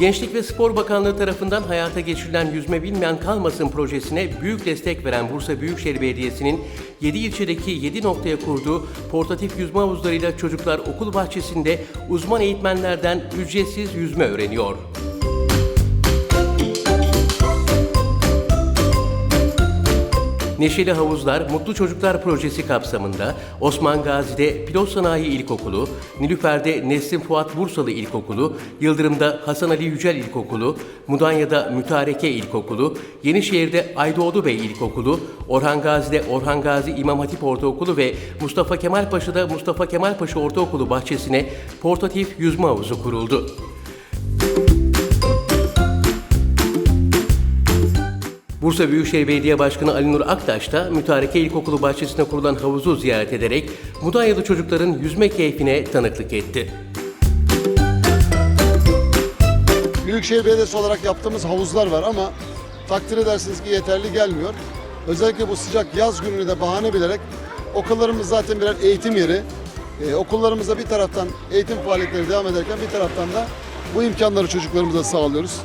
Gençlik ve Spor Bakanlığı tarafından hayata geçirilen Yüzme Bilmeyen Kalmasın projesine büyük destek veren Bursa Büyükşehir Belediyesi'nin 7 ilçedeki 7 noktaya kurduğu portatif yüzme havuzlarıyla çocuklar okul bahçesinde uzman eğitmenlerden ücretsiz yüzme öğreniyor. Neşeli Havuzlar Mutlu Çocuklar Projesi kapsamında Osman Gazi'de Pilot Sanayi İlkokulu, Nilüfer'de Neslim Fuat Bursalı İlkokulu, Yıldırım'da Hasan Ali Yücel İlkokulu, Mudanya'da Mütareke İlkokulu, Yenişehir'de Aydoğdu Bey İlkokulu, Orhan Gazi'de Orhan Gazi İmam Hatip Ortaokulu ve Mustafa Kemal Paşa'da Mustafa Kemal Paşa Ortaokulu bahçesine portatif yüzme havuzu kuruldu. Bursa Büyükşehir Belediye Başkanı Ali Nur Aktaş da Mütareke İlkokulu bahçesinde kurulan havuzu ziyaret ederek Mudanyalı çocukların yüzme keyfine tanıklık etti. Büyükşehir Belediyesi olarak yaptığımız havuzlar var ama takdir edersiniz ki yeterli gelmiyor. Özellikle bu sıcak yaz gününü de bahane bilerek okullarımız zaten birer eğitim yeri. Ee, okullarımızda bir taraftan eğitim faaliyetleri devam ederken bir taraftan da bu imkanları çocuklarımıza sağlıyoruz.